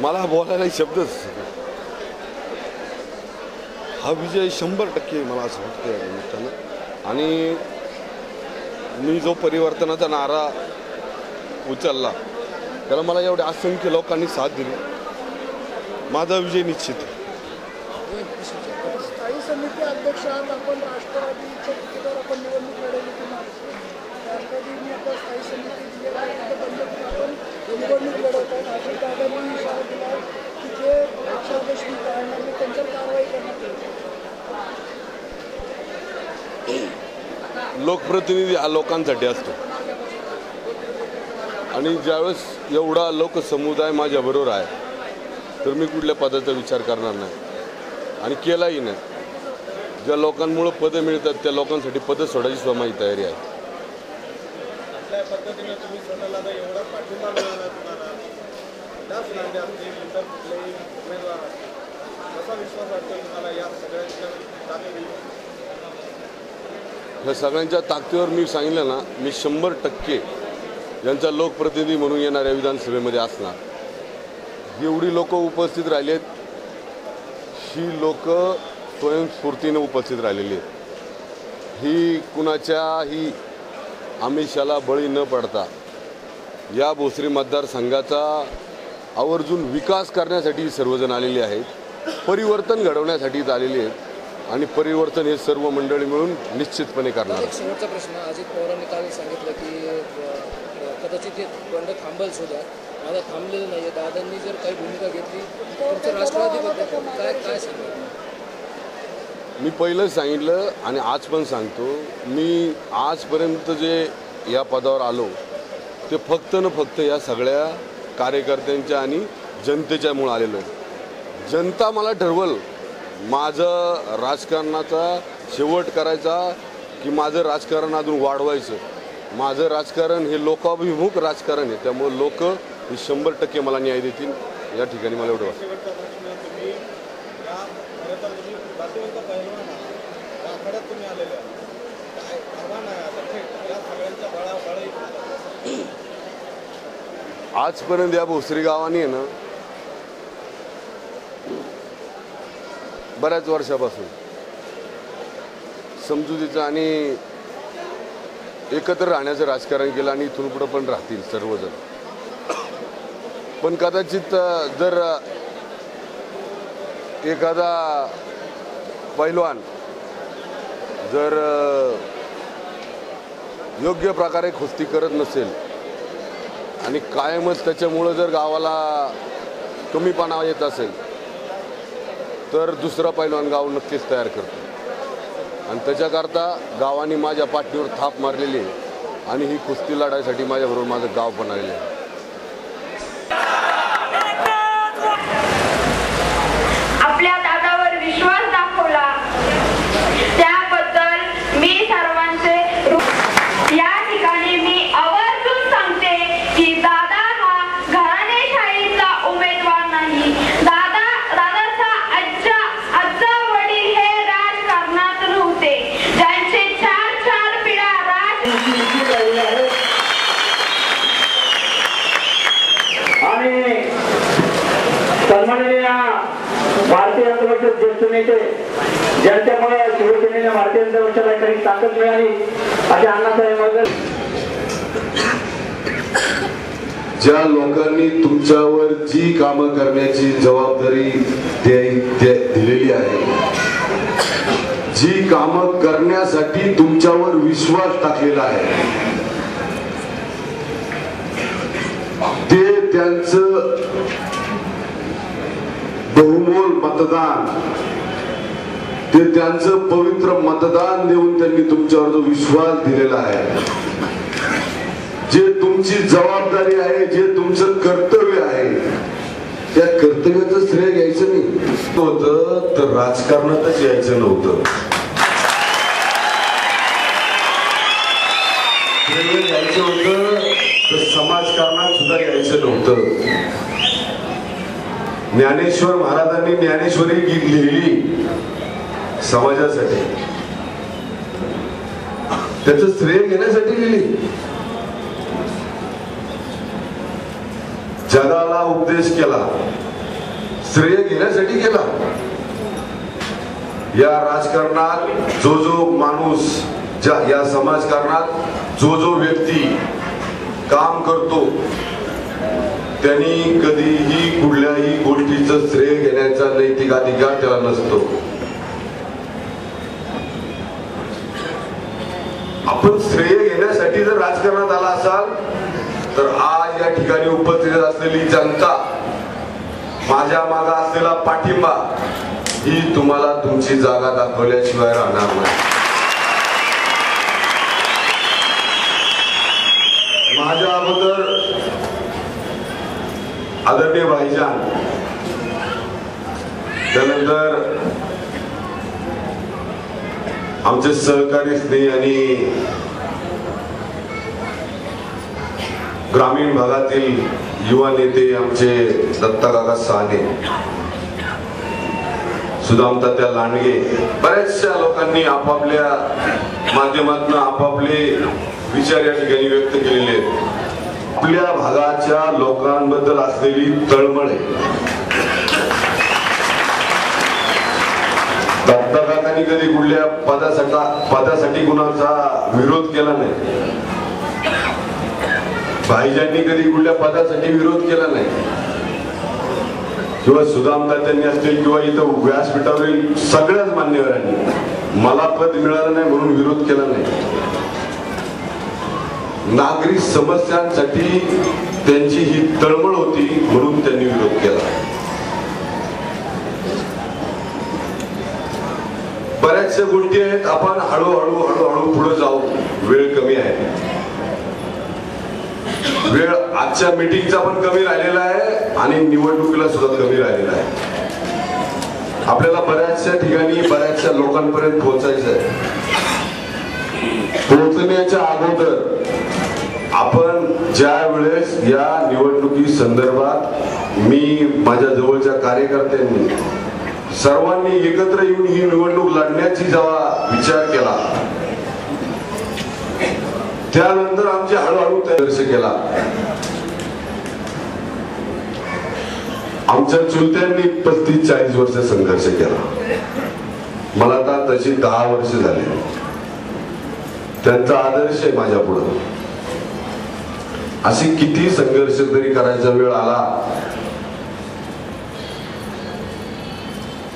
मला बोलायला शब्दच हा विजय शंभर टक्के मला असं वाटतं या निमित्तानं. आणि मी जो परिवर्तनाचा नारा उचलला त्याला मला एवढ्या असंख्य लोकांनी साथ दिली. माझा विजय निश्चित आहे. समिती अध्यक्ष आपण राष्ट्रवादीच्या तिकीटावर आपण निवडणूक लढवली स्थायी समिती आपण निवडणूक लढवत आहेत अजित दादांनी इशारा दिला आहे की जे पक्षाध्यक्ष पाळणार नाही त्यांच्यावर कारवाई करण्यात येईल लोकप्रतिनिधी हा लोकांसाठी असतो. आणि ज्यावेळेस एवढा लोकसमुदाय माझ्याबरोबर आहे तर मी कुठल्या पदाचा विचार करणार नाही. आणि केलाही नाही. ज्या लोकांमुळं पदं मिळतात त्या लोकांसाठी पदं सोडायची सुद्धा माझी तयारी आहे. पद्धतीनं तुम्ही स्वतःला आता एवढा पाठिंबा मिळाला तुम्हाला. त्याच लांडे असतील इतर कुठलेही उमेदवार असतील कसा विश्वास वाटतो तुम्हाला या सगळ्यांच्या ताकदीवर? या सगळ्यांच्या ताकदीवर मी सांगितलं ना मी शंभर टक्के यांचा लोकप्रतिनिधी म्हणून येणाऱ्या विधानसभेमध्ये असणार. एवढी लोक उपस्थित राहिली आहेत ही लोक स्वयंस्फूर्तीने उपस्थित राहिलेली आहेत. ही कुणाच्याही आमिषाला बळी न पडता या भोसरी मतदारसंघाचा आवर्जून विकास करण्यासाठी सर्वजण आलेले आहेत परिवर्तन घडवण्यासाठी आलेले आहेत आणि परिवर्तन हे सर्व मंडळी मिळून निश्चितपणे करणार शेवटचा प्रश्न अजित पवारांनी काल सांगितलं की कदाचित हे बंड थांबल सुद्धा. थांबलेलं नाही आहे दादांनी जर काही भूमिका घेतली तर राष्ट्रवादी काय काय सांगितलं मी पहिलं सांगितलं आणि आज पण सांगतो मी आजपर्यंत जे या पदावर आलो ते फक्त न फक्त या सगळ्या कार्यकर्त्यांच्या आणि जनतेच्यामुळं आलेलो आहे. जनता मला ठरवल माझं राजकारणाचा शेवट करायचा की माझं राजकारण अजून वाढवायचं. माझं राजकारण हे लोकाभिमुख राजकारण आहे त्यामुळं लोक हे शंभर टक्के मला न्याय देतील. या ठिकाणी मला एवढं वाटतं. या खरं तर तुम्ही पहिलवान आहात या तुम्ही आलेले काय आव्हान आहे आता? थेट या सगळ्यांच्या बळा बळी आजपर्यंत या भोसरी गावाने आहे ना बऱ्याच वर्षापासून समजुतीचं आणि एकत्र राहण्याचं राजकारण केलं आणि इथून पुढं पण राहतील सर्वजण. पण कदाचित जर एखादा पैलवान जर योग्य प्रकारे कुस्ती करत नसेल आणि कायमच त्याच्यामुळं जर गावाला कमीपणा येत असेल तर दुसरा पैलवान गाव नक्कीच तयार करतो. आणि त्याच्याकरता गावाने माझ्या पाठीवर थाप मारलेली आहे आणि ही कुस्ती लढायसाठी माझ्याबरोबर माझं गाव पण आलेलं आहे आपल्या दादावर विश्वास दाखवला त्याबद्दल मी सर्वांचे ऋ- या ठिकाणी मी आवर्जून सांगते की दादा हा घराणेशाहीचा उमेदवार नाही दादा दादाचा आज्जा आज्जा वडील हे राजकारणात नव्हते ज्यांचे चार चार पिढ्या राज आणि सन्माननीय भारतीय जनता ज्येष्ठ नेते. ज्यांच्यामुळे शिवसेनेने भारतीय जनता काही ताकद मिळाली असे अण्णासाहेब मगर ज्या लोकांनी तुमच्यावर जी कामं करण्याची जबाबदारी दिलेली आहे जी कामं करण्यासाठी तुमच्यावर विश्वास टाकलेला आहे ते त्यांचं बहुमोल मतदान. ते त्यांचं पवित्र मतदान देऊन त्यांनी तुमच्यावर जो विश्वास दिलेला आहे. जे तुमची जबाबदारी आहे जे तुमचं कर्तव्य आहे त्या कर्तव्याचं श्रेय घ्यायचं नाही. होत तर राजकारणातच यायचं नव्हतं. श्रेय घ्यायचं होतं तर समाजकारणात सुद्धा यायचं नव्हतं. ज्ञानेश्वर महाराजांनी ज्ञानेश्वरी गीत लिहिली समाजासाठी. त्याच श्रेय घेण्यासाठी लिहिली. जगाला उपदेश केला. श्रेय घेण्यासाठी केला. या राजकारणात जो जो माणूस ज्या या समाजकारणात जो जो व्यक्ती काम करतो त्यांनी कधीही कुठल्याही गोष्टीचं श्रेय घेण्याचा नैतिक अधिकार त्याला नसतो. आपण श्रेय घेण्यासाठी जर राजकारणात आला असाल तर आज या ठिकाणी उपस्थित असलेली जनता माझ्या मागा असलेला पाठिंबा ही तुम्हाला तुमची जागा दाखवल्याशिवाय राहणार नाही. माझ्या अगोदर आदरणीय भाईजान त्यानंतर आमचे सहकारी स्नेह आणि ग्रामीण भागातील युवा नेते आमचे दत्ता काका साने सुदामतात्या लांडगे बऱ्याचशा लोकांनी आपापल्या माध्यमातून आपापले विचार या ठिकाणी व्यक्त केलेले आहेत. आपल्या भागाच्या लोकांबद्दल असलेली तळमळ आहे. कधी कुठल्या पदासाठी पदासाठी कुणाचा विरोध केला नाही. भाईजांनी कधी कुठल्या पदासाठी विरोध केला नाही. किंवा सुदामदात्यांनी असतील किंवा इथं व्यासपीठावरील सगळ्याच मान्यवरांनी मला पद मिळालं नाही म्हणून विरोध केला नाही. नागरिक समस्यांसाठी त्यांची ही तळमळ होती म्हणून त्यांनी विरोध केला. बऱ्याचशा गोष्टी आहेत आपण हळूहळू हळूहळू पुढे जाऊ वेळ कमी आहे. वेळ आजच्या मीटिंगचा पण कमी राहिलेला आहे आणि निवडणुकीला सुद्धा कमी राहिलेला आहे. आपल्याला बऱ्याचशा ठिकाणी बऱ्याचशा लोकांपर्यंत पोहोचायचं आहे. पोहोचण्याच्या अगोदर आपण ज्या वेळेस या निवडणुकी संदर्भात मी माझ्या जवळच्या कार्यकर्त्यांनी सर्वांनी एकत्र येऊन ही निवडणूक लढण्याची जेव्हा विचार केला त्यानंतर आमची हळूहळू संघर्ष केला. आमच्या चुलत्यांनी पस्तीस चाळीस वर्ष संघर्ष केला. मला आता तशी दहा वर्ष झाली. त्यांचा आदर्श आहे माझ्या पुढं अशी किती संघर्ष तरी करायचा वेळ आला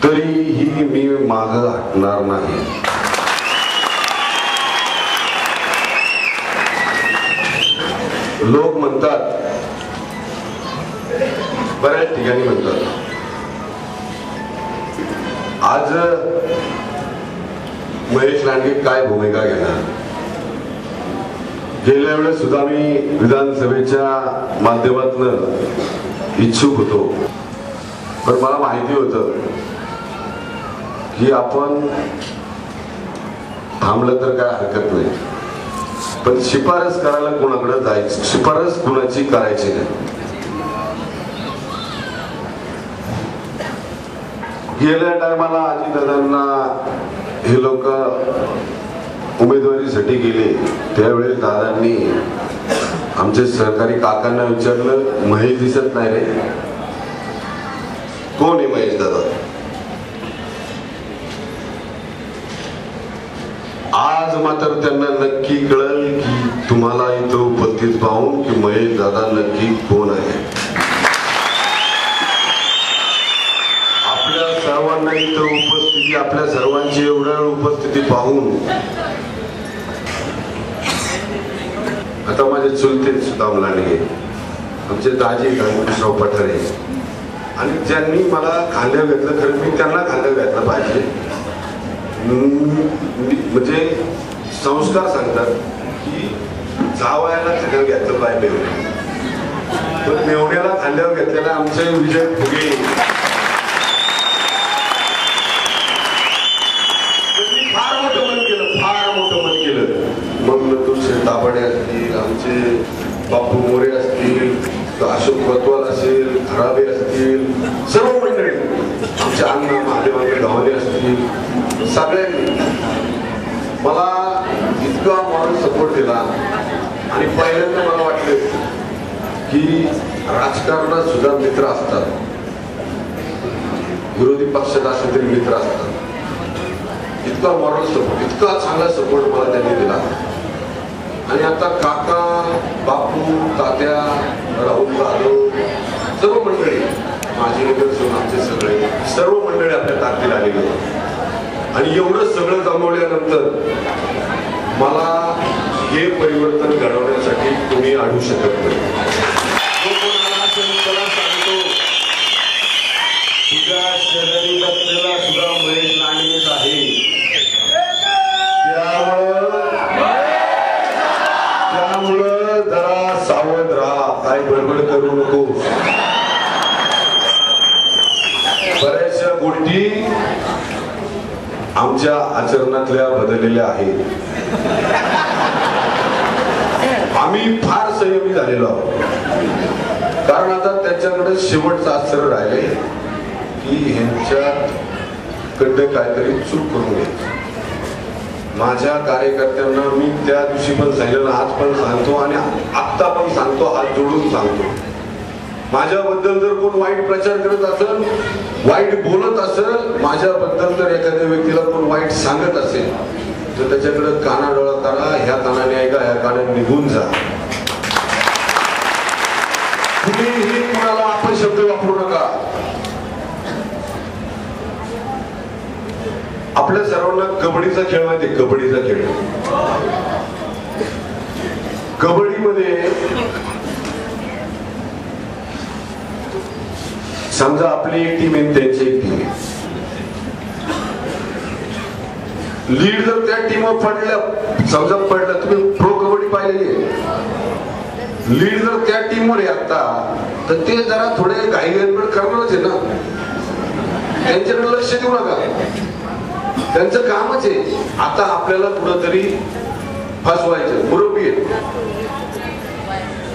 तरीही मी माग हटणार नाही. लोक म्हणतात बऱ्याच ठिकाणी म्हणतात आज महेश लांडगे काय भूमिका घेणार? गेल्या वेळेस सुद्धा मी विधानसभेच्या माध्यमातून इच्छुक होतो. पण मला माहिती होतं की आपण थांबलं तर काय हरकत नाही. पण शिफारस करायला कोणाकडे जायची? शिफारस कुणाची करायची नाही? गेल्या टायमाला अजितदादांना हे लोक उमेदवारीसाठी गेले त्यावेळेस दादांनी आमचे सहकारी काकांना विचारलं महेश दिसत नाही रे. कोण आहे महेश दादा? आज मात्र त्यांना नक्की कळल की तुम्हाला इथं उपस्थित पाहून की महेश दादा नक्की कोण आहे. आपल्या सर्वांना इथं उपस्थित की आपल्या सर्वांची एवढ्या उपस्थिती पाहून. आता माझे चुलते सुद्धा लांडगे आमचे दाजी गणेशराव पठारे. आणि ज्यांनी मला खांद्या घातलं खरं मी त्यांना खांद्या घातलं पाहिजे. म्हणजे संस्कार सांगतात की जावयाला खांद्यावर घेतलं पाहिजे. तर मेवण्याला खांद्यावर घेतलेला आमचे विजय फुगे त्यांनी फार मोठं मन केलं फार मोठं मन केलं मग नतुल ताबडे असतील आमचे बापू मोरे असतील अशोक कोतवाल असेल खराबे असतील सर्व मंडळी आमच्या अण्णा महादेवांचे गव्हाणे असतील सगळ्यांनी मला इतका मॉरल सपोर्ट दिला आणि पहिल्यांदा मला वाटले की राजकारणात सुद्धा मित्र असतात. विरोधी पक्षात असे तरी मित्र असतात. इतका मॉरल सपोर्ट इतका चांगला सपोर्ट मला त्यांनी दिला. आणि आता काका बापू तात्या राहुल जाधव सर्व मंडळी माझे नगर आमचे सगळे सर्व मंडळी आपल्या ताकदीत आलेले आणि एवढं सगळं जमवल्यानंतर मला हे परिवर्तन घडवण्यासाठी कोणी आणू शकत नाही. जो सुद्धा महेश लांडगेच आहे. त्यामुळं जरा सावध राहा. काय बडबड करू नको. बऱ्याचशा गोष्टी आमच्या आचरणातल्या बदललेल्या आहेत. आम्ही फार संयमी झालेलो आहोत. कारण आता त्याच्याकडे शेवटचं आश्चर्य राहिले की ह्यांच्याकडनं काहीतरी चूक करून घ्यायची. माझ्या कार्यकर्त्यांना मी त्या दिवशी पण सांगितलं आज पण सांगतो आणि आत्ता पण सांगतो हात जोडून सांगतो. माझ्याबद्दल जर कोण वाईट प्रचार करत असेल वाईट बोलत असेल माझ्याबद्दल जर एखाद्या व्यक्तीला कोण वाईट सांगत असेल तर त्याच्याकडे काना डोळा करा ह्या कानाने ऐका ह्या कानाने निघून जा. कुणीही कुणाला आपण शब्द वापरू नका. आपल्या सर्वांना कबड्डीचा खेळ माहिती आहे? कबड्डीचा खेळ. कबड्डीमध्ये समजा आपली एक टीम आहे त्यांची एक टीम आहे. लीड जर त्या टीम पडल्या समजा पडलं तुम्ही प्रो कबड्डी पाहिलेली आहे. लीड जर त्या टीमवर आहे आता तर ते जरा थोडे घाई गडबड करणारच आहे ना. त्यांच्याकडे लक्ष देऊ नका. त्यांचं कामच आहे. आता आपल्याला कुठंतरी फसवायचं. मुरब्बी आहे.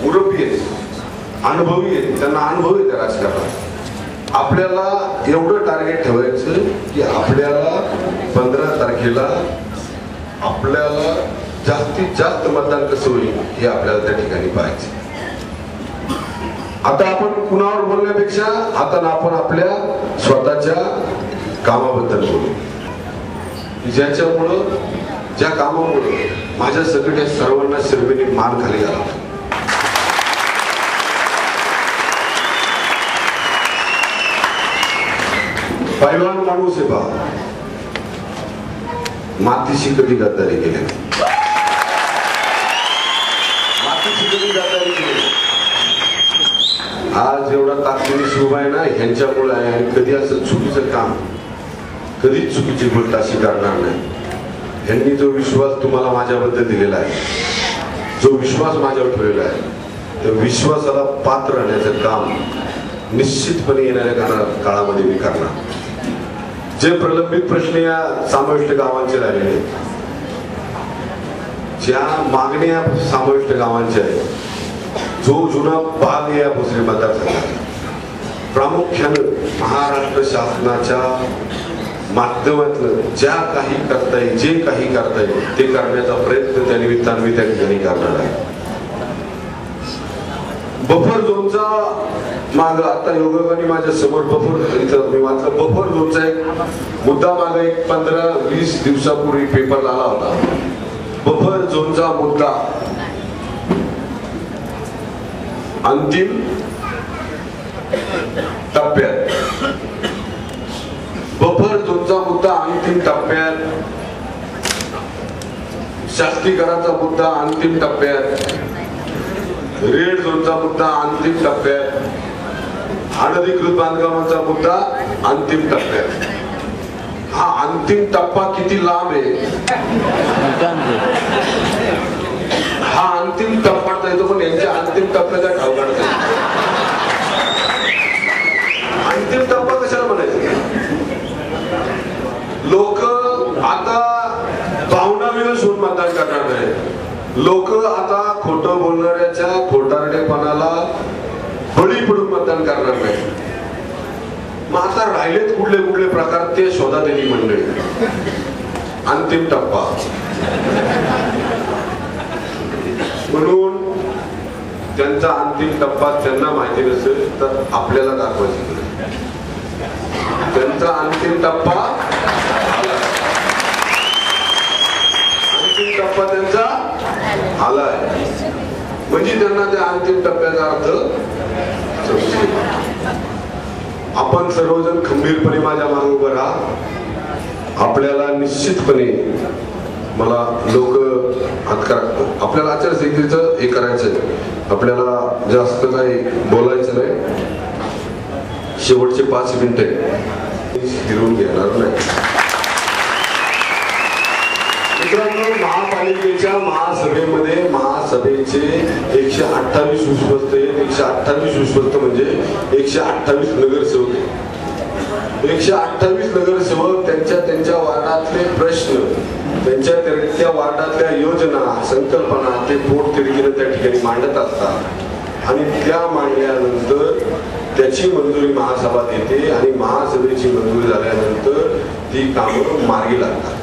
मुरब्बी आहेत अनुभवी आहेत त्यांना अनुभव आहे त्या राजकारणात. आपल्याला एवढं टार्गेट ठेवायचं की आपल्याला पंधरा तारखेला आपल्याला जास्तीत जास्त मतदान कसं होईल हे आपल्याला त्या ठिकाणी पाहायचं आता आपण कुणावर बोलण्यापेक्षा आता आपण आपल्या स्वतःच्या कामाबद्दल बोलू. ज्याच्यामुळं ज्या कामामुळं माझ्या सगळ्या सर्वांना सर्वेने मान खाली घाला पैलवान माणूस आहे बा मातीशी कधी गद्दारी केली. मातीशी कधी गद्दारी केली. आज एवढा ताकदीने शिव आहे ना ह्यांच्यामुळे आहे आणि कधी असं चुकीचं काम कधीच चुकीची गोष्ट अशी करणार नाही. यांनी जो विश्वास तुम्हाला माझ्याबद्दल दिलेला आहे जो विश्वास माझ्यावर ठेवलेला आहे त्या विश्वासाला पात्र राहण्याचं काम निश्चितपणे येणाऱ्या काळामध्ये मी करणार. जे प्रलंबित प्रश्न या समाविष्ट गावांचे राहिले. ज्या मागण्या समाविष्ट गावांच्या आहेत जो जुना भाग या भोसरी मतदारसंघात प्रामुख्यानं महाराष्ट्र शासनाच्या माध्यमातलं ज्या काही करता येईल जे काही करता येईल ते करण्याचा प्रयत्न त्या निमित्तानं मी त्या ठिकाणी करणार आहे. बफर झोनचा माग आता योगाने माझ्यासमोर बफर इथं मी वाचलं बफर झोनचा एक मुद्दा माग एक पंधरा वीस दिवसापूर्वी पेपर आला होता. बफर झोनचा मुद्दा. अंतिम टप्प्यात. बफर झोनचा मुद्दा अंतिम टप्प्यात. शास्त्रीकराचा मुद्दा अंतिम टप्प्यात. रेड झोनचा मुद्दा अंतिम टप्प्यात. अनधिकृत बांधकामाचा मुद्दा अंतिम टप्प्यात. हा अंतिम टप्पा किती लांब आहे? हा अंतिम टप्पा येतो पण यांच्या अंतिम टप्प्याचा ठाव काढता अंतिम टप्पा कशाला म्हणायचं? लोक आता भावना वेळ सोडून मतदान करणार नाही लोक आता खोट बोलणाऱ्याच्या खोटारडेपणाला बळी पडून मतदान करणार नाही मग आता राहिलेत कुठले कुठले प्रकार ते शोधा दिली मंडळी. अंतिम टप्पा. म्हणून त्यांचा अंतिम टप्पा त्यांना माहिती नसेल तर आपल्याला दाखवायची त्यांचा अंतिम टप्पा अंतिम टप्पा त्यांचा आलाय म्हणजे त्यांना त्या अंतिम टप्प्याचा अर्थ आपण सर्वजण खंबीरपणे माझ्या मागे उभं राहा. आपल्याला निश्चितपणे मला लोक आपल्याला आचारसंहितेचं हे करायचं आपल्याला जास्त काही बोलायचं नाही. शेवटचे पाच मिनिटे फिरवून घेणार नाही. मित्रांनो महापालिकेच्या महासभेमध्ये महासभेचे एकशे अठ्ठावीस विश्वस्त आहेत एकशे अठ्ठावीस विश्वस्त म्हणजे एकशे अठ्ठावीस नगरसेवक एकशे अठ्ठावीस नगरसेवक त्यांच्या त्यांच्या वार्डातले प्रश्न त्यांच्या त्या- त्या वार्डातल्या योजना संकल्पना ते पोट तिडकीनं त्या ठिकाणी मांडत असतात. आणि त्या मांडल्यानंतर त्याची मंजुरी महासभा देते आणि महासभेची मंजुरी झाल्यानंतर ती कामं मार्गी लागतात.